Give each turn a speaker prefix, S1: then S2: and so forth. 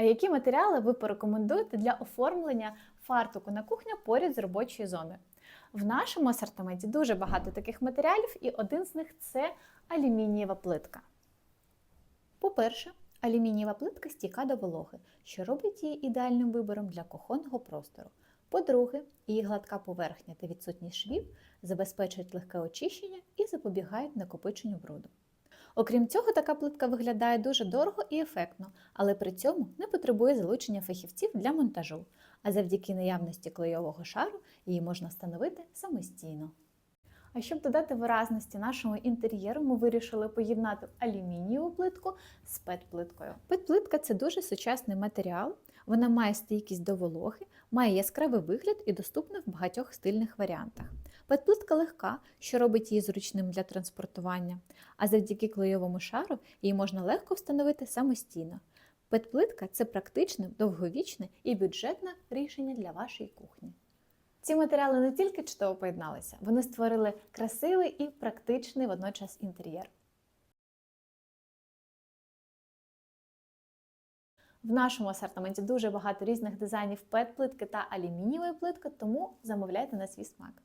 S1: А які матеріали ви порекомендуєте для оформлення фартуку на кухню поряд з робочою зоною? В нашому асортименті дуже багато таких матеріалів, і один з них це алюмінієва плитка. По-перше, алюмінієва плитка стійка до вологи, що робить її ідеальним вибором для кухонного простору. По-друге, її гладка поверхня та відсутність швів забезпечують легке очищення і запобігають накопиченню бруду. Окрім цього, така плитка виглядає дуже дорого і ефектно, але при цьому не потребує залучення фахівців для монтажу, а завдяки наявності клейового шару її можна встановити самостійно. А щоб додати виразності нашому інтер'єру, ми вирішили поєднати алюмінієву плитку з пет-плиткою. Пет-плитка це дуже сучасний матеріал, вона має стійкість до вологи, має яскравий вигляд і доступна в багатьох стильних варіантах. Пет-плитка легка, що робить її зручним для транспортування, а завдяки клейовому шару її можна легко встановити самостійно. Пет-плитка це практичне, довговічне і бюджетне рішення для вашої кухні. Ці матеріали не тільки чудово поєдналися, вони створили красивий і практичний водночас інтер'єр. В нашому асортименті дуже багато різних дизайнів пет-плитки та алюмінієвої плитки, тому замовляйте на свій смак.